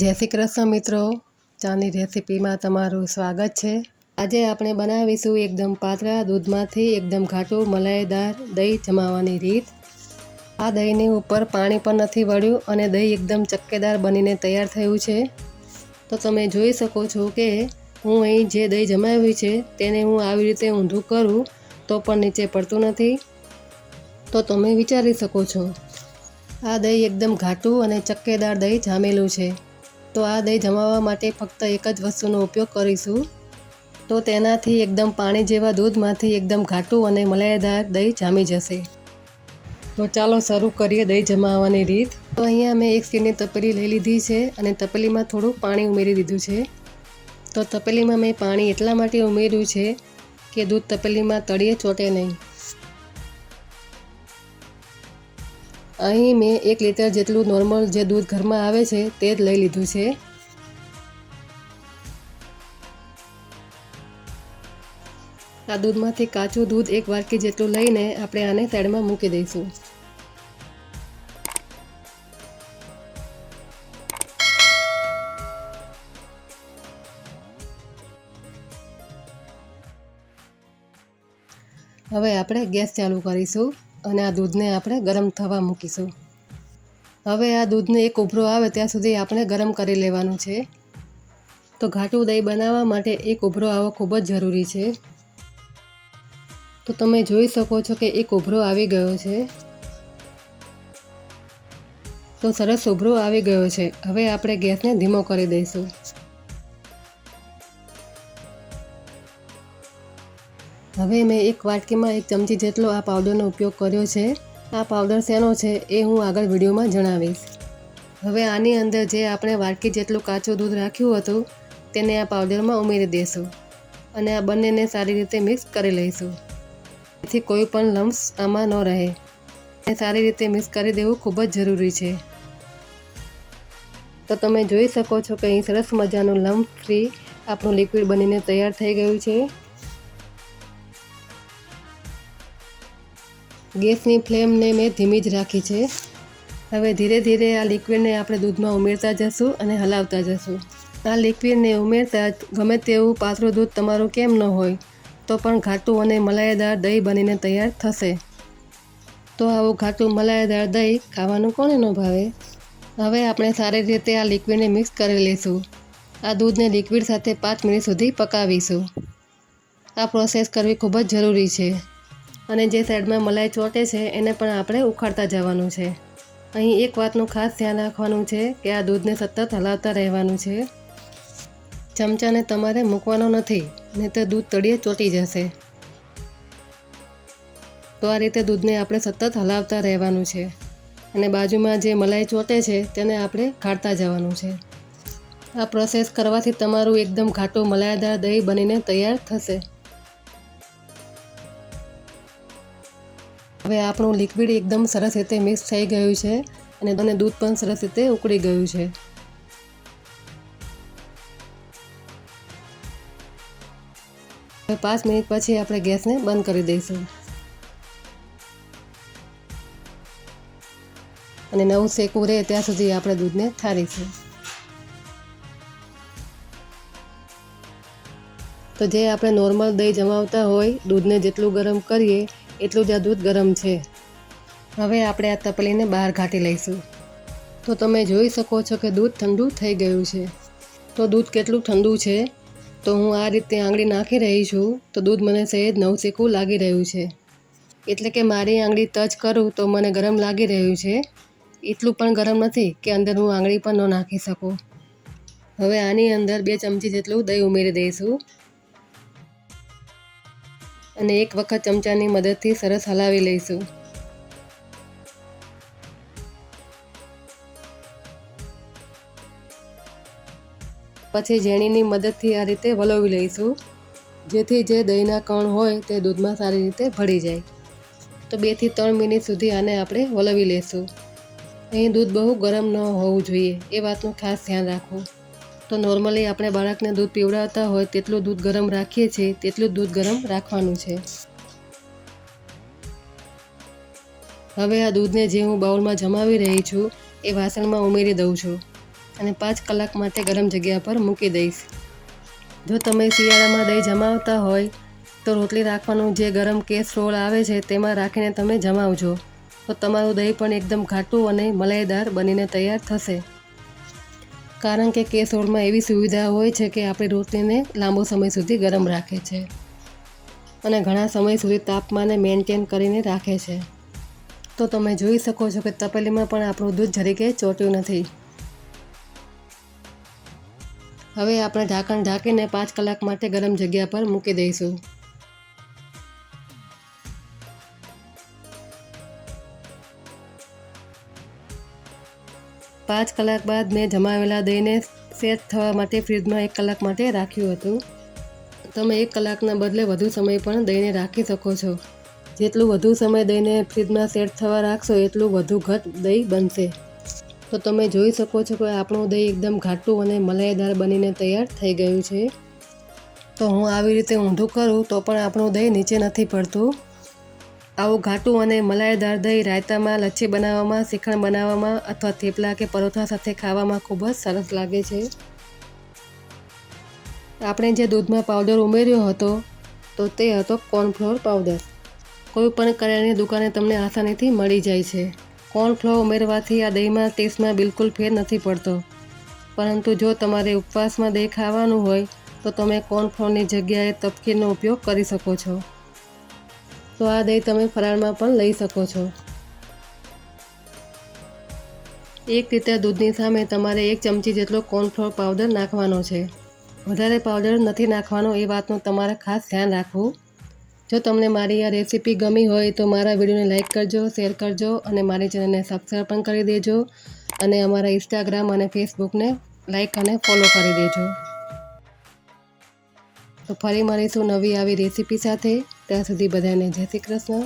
જય શ્રી કૃષ્ણ મિત્રો. ચાની રેસીપીમાં તમારું સ્વાગત છે. આજે આપણે બનાવીશું એકદમ પાતળા દૂધમાંથી એકદમ ઘાટું મલાઈદાર દહીં જમાવાની રીત. આ દહીંની ઉપર પાણી પણ નથી વળ્યું અને દહીં એકદમ ચક્કેદાર બનીને તૈયાર થયું છે. તો તમે જોઈ શકો છો કે હું અહીં જે દહીં જમાવ્યું છે તેને હું આવી રીતે ઊંધું કરું તો પણ નીચે પડતું નથી. તો તમે વિચારી શકો છો, આ દહીં એકદમ ઘાટું અને ચક્કેદાર દહીં જામેલું છે. તો આ દહીં જમાવવા માટે ફક્ત એક જ વસ્તુનો ઉપયોગ કરીશું. તો તેનાથી એકદમ પાણી જેવા દૂધમાંથી એકદમ ઘાટું અને મલાઈદાર દહીં જામી જશે. તો ચાલો શરૂ કરીએ દહીં જમાવવાની રીત. તો અહીંયા મેં એક સ્ટીલની તપેલી લઈ લીધી છે અને તપેલીમાં થોડું પાણી ઉમેરી દીધું છે. તો તપેલીમાં મેં પાણી એટલા માટે ઉમેર્યું છે કે દૂધ તપેલીમાં તળીએ ચોટે નહીં. અહીં મેં એક લીટર જેટલું નોર્મલ જે દૂધ ઘરમાં આવે છે તે જ લઈ લીધું છે. આ દૂધમાંથી કાચું દૂધ એક વાટકી જેટલું લઈને આપણે આને સાઈડમાં મૂકી દઈશું. હવે આપણે ગેસ ચાલુ કરીશું. અને આ દૂધને આપણે ગરમ થવા મૂકીશું. હવે આ દૂધને એક ઉભરો આવે ત્યાં સુધી આપણે ગરમ કરી લેવાનું છે. તો ઘાટું દહીં બનાવવા માટે એક ઉભરો આવવો ખૂબ જ જરૂરી છે. તો તમે જોઈ શકો છો કે એક ઉભરો આવી ગયો છે. તો સરસ ઉભરો આવી ગયો છે. હવે આપણે ગેસને ધીમો કરી દઈશું. હવે મેં એક વાટકીમાં એક ચમચી જેટલો આ પાવડરનો ઉપયોગ કર્યો છે. આ પાવડર શેનો છે એ હું આગળ વિડીયોમાં જણાવીશ. હવે આની અંદર જે આપણે વાટકી જેટલું કાચું દૂધ રાખ્યું હતું, તેને આ પાવડરમાં ઉમેરી દઈશું અને આ બંનેને સારી રીતે મિક્સ કરી લઈશું. જેથી કોઈ પણ લમ્સ આમાં ન રહે. એ સારી રીતે મિક્સ કરી દેવું ખૂબ જ જરૂરી છે. તો તમે જોઈ શકો છો કે અહીં સરસ મજાનું લમ્પ ફ્રી આપણું લિક્વિડ બનીને તૈયાર થઈ ગયું છે. ગેસની ફ્લેમને મેં ધીમી જ રાખી છે. હવે ધીરે ધીરે આ લિક્વિડને આપણે દૂધમાં ઉમેરતા જશું અને હલાવતા જશું. આ લિક્વિડને ઉમેરતા ગમે તેવું પાતળું દૂધ તમારું કેમ ન હોય, તો પણ ઘાટું અને મલાઈદાર દહીં બનીને તૈયાર થશે. તો આવું ઘાટું મલાઈદાર દહીં ખાવાનું કોને ન ભાવે? હવે આપણે સારી રીતે આ લિક્વિડને મિક્સ કરી લઈશું. આ દૂધને લિક્વિડ સાથે પાંચ મિનિટ સુધી પકાવીશું. આ પ્રોસેસ કરવી ખૂબ જ જરૂરી છે. અને જે સાઈડમાં મલાઈ ચોટે છે, એને પણ આપણે ઉખાડતા જવાનું છે. અહીં એક વાતનું ખાસ ધ્યાન રાખવાનું છે કે આ દૂધને સતત હલાવતા રહેવાનું છે. ચમચાને તમારે મૂકવાનો નથી નહીં તો દૂધ તળિયે ચોંટી જશે. તો આ રીતે દૂધને આપણે સતત હલાવતા રહેવાનું છે. અને બાજુમાં જે મલાઈ ચોંટે છે, તેને આપણે ખાડતા જવાનું છે. આ પ્રોસેસ કરવાથી તમારું એકદમ ઘાટું મલાઈદાર દહીં બનીને તૈયાર થશે. હવે આપણું લિક્વિડ એકદમ સરસ રીતે મિક્સ થઈ ગયું છે અને અને દૂધ પણ સરસ રીતે ઉકળી ગયું છે. હવે પાંચ મિનિટ પછી આપણે ગેસને બંધ કરી દઈશું. અને નવું શેકવું રહે ત્યાં સુધી આપણે દૂધને ઠારીશું. તો જે આપણે નોર્મલ દહીં જમાવતા હોય, દૂધને જેટલું ગરમ કરીએ એટલું જ આ દૂધ ગરમ છે. હવે આપણે આ તપલીને બહાર કાઢી લઈશું. તો તમે જોઈ શકો છો કે દૂધ ઠંડુ થઈ ગયું છે. તો દૂધ કેટલું ઠંડુ છે? તો હું આ રીતે આંગળી નાખી રહી છું, તો દૂધ મને સહેજ નવસેકું લાગી રહ્યું છે. એટલે કે મારી આંગળી ટચ કરું તો મને ગરમ લાગી રહ્યું છે. એટલું પણ ગરમ નથી કે અંદર હું આંગળી પણ ન નાખી શકું. હવે આની અંદર બે ચમચી જેટલું દહીં ઉમેરી દઈશું. અને એક વખત ચમચાની મદદથી સરસ હલાવી લઈશું. પછી ઝેણીની મદદથી આ રીતે વલોવી લઈશું. જેથી જે દહીંના કણ હોય તે દૂધમાં સારી રીતે ભળી જાય. તો બેથી ત્રણ મિનિટ સુધી આને આપણે વલોવી લઈશું. અહીં દૂધ બહુ ગરમ ન હોવું જોઈએ, એ વાતનું ખાસ ધ્યાન રાખવું. તો નોર્મલી આપણે બાળકને દૂધ પીવડાવતા હોય તેટલું દૂધ ગરમ રાખીએ છીએ, તેટલું દૂધ ગરમ રાખવાનું છે. હવે આ દૂધને જે હું બાઉલમાં જમાવી રહી છું, એ વાસણમાં ઉમેરી દઉં છું અને પાંચ કલાક માટે ગરમ જગ્યા પર મૂકી દઈશ. જો તમે શિયાળામાં દહીં જમાવતા હોય, તો રોટલી રાખવાનું જે ગરમ કેસરોલ આવે છે, તેમાં રાખીને તમે જમાવજો. તો તમારું દહીં પણ એકદમ ઘાટું અને મલાઈદાર બનીને તૈયાર થશે. કારણ કે કેસરોલમાં એવી સુવિધા હોય છે કે આપણી રોટલીને લાંબો સમય સુધી ગરમ રાખે છે. અને ઘણા સમય સુધી તાપમાને મેન્ટેન કરીને રાખે છે. તો તમે જોઈ શકો છો કે તપેલીમાં પણ આપણું દૂધ જરીકે ચોટ્યું નથી. હવે આપણે ઢાંકણ ઢાંકીને પાંચ કલાક માટે ગરમ જગ્યા પર મૂકી દઈશું. પાંચ કલાક બાદ મેં જમાવેલા દહીંને સેટ થવા માટે ફ્રીજમાં એક કલાક માટે રાખ્યું હતું. તમે એક કલાકના બદલે વધુ સમય પણ દહીંને રાખી શકો છો. જેટલું વધુ સમય દહીંને ફ્રીજમાં સેટ થવા રાખશો, એટલું વધુ ઘટ દહીં બનશે. તો તમે જોઈ શકો છો કે આપણું દહીં એકદમ ઘાટું અને મલાઈદાર બનીને તૈયાર થઈ ગયું છે. તો હું આવી રીતે ઊંધું કરું તો પણ આપણું દહીં નીચે નથી પડતું. આવું ઘાટું અને મલાઈદાર દહીં રાયતામાં લચ્છી બનાવવામાં, શ્રીખંડ બનાવવામાં અથવા થેપલા કે પરોઠા સાથે ખાવામાં ખૂબ જ સરસ લાગે છે. આપણે જે દૂધમાં પાવડર ઉમેર્યો હતો, તો તે હતો કોર્નફ્લોર પાવડર કોઈ પણ કરિયાણાની દુકાને તમને આસાનીથી મળી જાય છે. કોર્નફ્લોર ઉમેરવાથી આ દહીંમાં ટેસ્ટમાં બિલકુલ ફેર નથી પડતો. પરંતુ જો તમારે ઉપવાસમાં દહીં ખાવાનું હોય, તો તમે કોર્નફ્લોરની જગ્યાએ તપકીરનો ઉપયોગ કરી શકો છો. તો આ દહીં તમે ફરાળમાં પણ લઈ શકો છો. એક લીટર દૂધની સામે તમારે એક ચમચી જેટલો કોર્નફ્લોર પાવડર નાખવાનો છે. વધારે પાવડર નથી નાખવાનો, એ વાતનું તમારે ખાસ ધ્યાન રાખવું. જો તમને મારી આ રેસીપી ગમી હોય તો મારા વિડીયોને લાઇક કરજો શેર કરજો અને મારી ચેનલને સબસ્ક્રાઈબ પણ કરી દેજો. અને અમારા ઇન્સ્ટાગ્રામ અને ફેસબુકને લાઇક અને ફોલો કરી દેજો. તો ફરી મળીશું નવી આવી રેસીપી સાથે. ત્યાં સુધી બધાને જય શ્રી કૃષ્ણ.